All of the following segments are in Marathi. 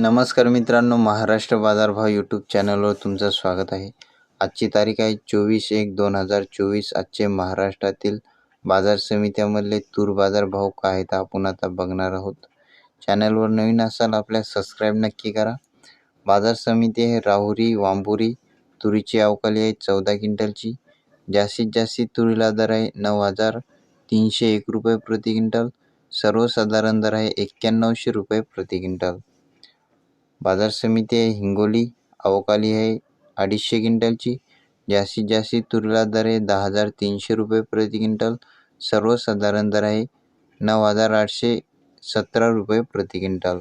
नमस्कार मित्रांनो महाराष्ट्र बाजारभाव यूट्यूब चॅनलवर तुमचं स्वागत आहे. आजची तारीख आहे चोवीस एक दोन हजार चोवीस. आजचे महाराष्ट्रातील बाजार समित्यामधले तूर बाजारभाव काय आहेत आपण आता बघणार आहोत. चॅनलवर नवीन असाल आपल्या सबस्क्राईब नक्की करा. बाजार समिती आहे राहुरी वांबुरी तुरीची अवकाली आहे चौदा क्विंटलची. जास्तीत जास्त तुरीला दर आहे नऊ हजार तीनशे एक रुपये प्रति क्विंटल. सर्वसाधारण दर आहे एक्क्याण्णवशे रुपये प्रति क्विंटल. बाजार समिती आहे हिंगोली अवकाली आहे अडीचशे क्विंटलची. जास्तीत जास्त तुरीला दर आहे दहा हजार तीनशे रुपये प्रति क्विंटल. सर्वसाधारण दर आहे नऊ हजार आठशे सतरा रुपये प्रति क्विंटल.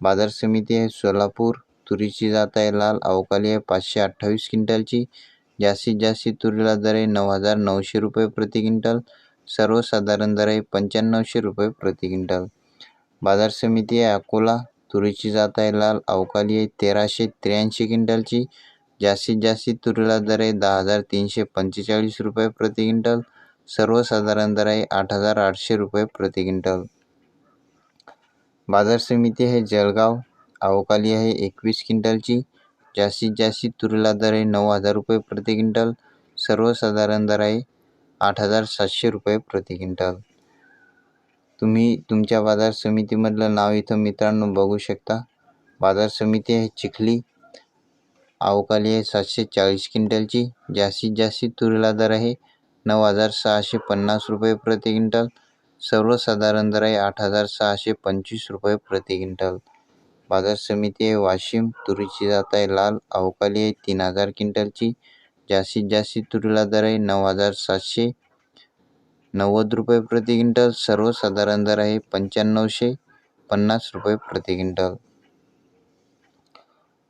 बाजार समिती आहे सोलापूर तुरीची जात आहे लाल अवकाली आहे पाचशे अठ्ठावीस क्विंटलची. जास्तीत जास्त तुरीला दर आहे नऊ हजार नऊशे रुपये प्रति क्विंटल. सर्वसाधारण दर आहे पंच्याण्णवशे रुपये प्रति क्विंटल. बाजार समिती आहे अकोला तुरीची जात आहे. लाल अवकाली आहे. तेराशे त्र्याऐंशी क्विंटलची. जास्तीत जास्त तुरीला दर आहे दहा हजार तीनशे पंचेचाळीस रुपये प्रति क्विंटल. सर्वसाधारण दर आहे आठ हजार आठशे रुपये प्रति क्विंटल. बाजार समिती आहे जळगाव. अवकाली आहे एकवीस क्विंटलची. जास्तीत जास्त तुरीला दर आहे नऊ हजार रुपये प्रति क्विंटल. सर्वसाधारण दर आहे आठ हजार सातशे रुपये प्रति क्विंटल. तुम्ही तुमच्या बाजार समितीमधलं नाव इथं मित्रांनो बघू शकता. बाजार समिती आहे चिखली. अवकाली आहे सातशे चाळीस क्विंटलची. जास्तीत जास्त तुरीला दर आहे नऊ हजार सहाशे पन्नास रुपये प्रति क्विंटल. सर्वसाधारण दर आहे आठ हजार सहाशे पंचवीस रुपये प्रति क्विंटल. बाजार समिती आहे वाशिम. तुरीची जात आहे लाल. अवकाली आहे तीन हजार क्विंटलची. जास्तीत जास्त तुरीला दर आहे नऊ हजार सातशे नव्वद रुपये प्रति क्विंटल सर्वसाधारण दर आहे पंच्याण्णवशे पन्नास रुपये प्रति क्विंटल.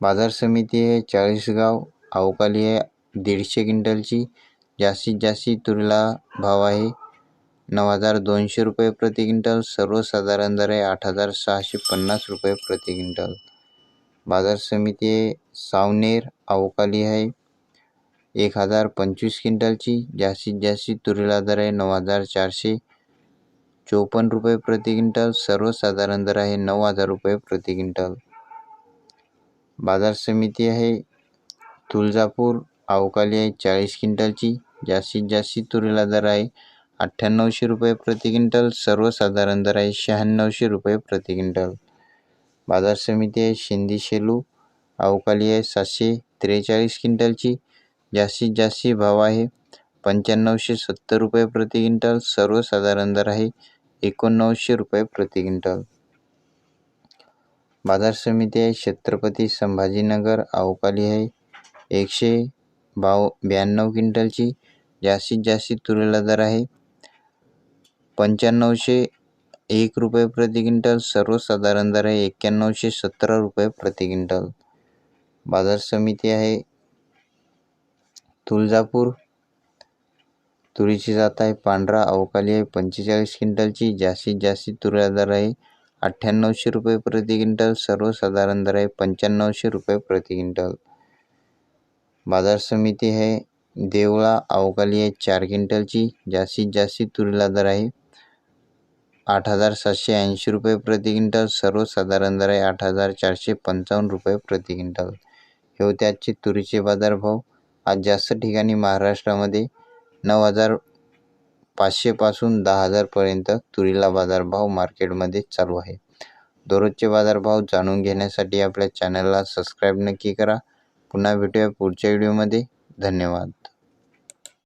बाजार समिती आहे चाळीसगाव अवकाली आहे दीडशे क्विंटलची. जास्तीत जास्त तुरीला भाव आहे नऊ हजार दोनशे रुपये प्रति क्विंटल सर्वसाधारण दर आहे आठ हजार सहाशे पन्नास रुपये प्रति क्विंटल. बाजार समिती आहे सावनेर अवकाली आहे एक हजार पंचवीस क्विंटलची. जास्तीत जास्त तुरीला दर आहे नऊ हजार चारशे चोपन्न रुपये प्रति क्विंटल. सर्वसाधारण दर आहे नऊ हजार रुपये प्रति क्विंटल. बाजार समिती आहे तुळजापूर. अवकाली आहे चाळीस क्विंटलची. जास्तीत जास्त तुरीला दर आहे अठ्ठ्याण्णवशे रुपये प्रति क्विंटल. सर्वसाधारण दर आहे शहाण्णवशे रुपये प्रति क्विंटल. बाजार समिती आहे शिंदी शेलू. अवकाली आहे सातशे त्रेचाळीस क्विंटलची. जास्तीत जास्त भाव आहे. पंच्याण्णवशे सत्तर रुपये प्रति क्विंटल सर्वसाधारण दर आहे एकोणनवशे रुपये प्रति क्विंटल. बाजार समिती आहे छत्रपती संभाजीनगर अवकाली आहे एकशे बाव ब्याण्णव क्विंटलची जास्तीत जास्त तुरीला दर आहे. पंच्याण्णवशे एक रुपये प्रति क्विंटल सर्वसाधारण दर आहे एक्क्याण्णवशे सतरा रुपये प्रति क्विंटल. बाजार समिती आहे तुळजापूर. तुरीची जात आहे पांढरा अवकाली आहे पंचेचाळीस क्विंटलची जास्तीत जास्त तुरीला दर आहे अठ्ठ्याण्णवशे रुपये प्रति क्विंटल सर्वसाधारण दर आहे पंच्याण्णवशे रुपये प्रति क्विंटल. बाजार समिती आहे देवळा अवकाली आहे चार क्विंटलची जास्तीत जास्त तुरीला दर आहे आठ हजार सातशे ऐंशी रुपये प्रति क्विंटल सर्वसाधारण दर आहे आठ हजार चारशे पंचावन्न रुपये प्रति क्विंटल. हे होते आजचे तुरीचे बाजारभाव. आज जास्त ठिकाणी महाराष्ट्रामध्ये नऊ हजार पाचशेपासून दहा हजारपर्यंत तुरीला बाजारभाव मार्केटमध्ये चालू आहे. दररोजचे बाजारभाव जाणून घेण्यासाठी आपल्या चॅनलला सबस्क्राईब नक्की करा. पुन्हा भेटूया पुढच्या व्हिडिओमध्ये. धन्यवाद.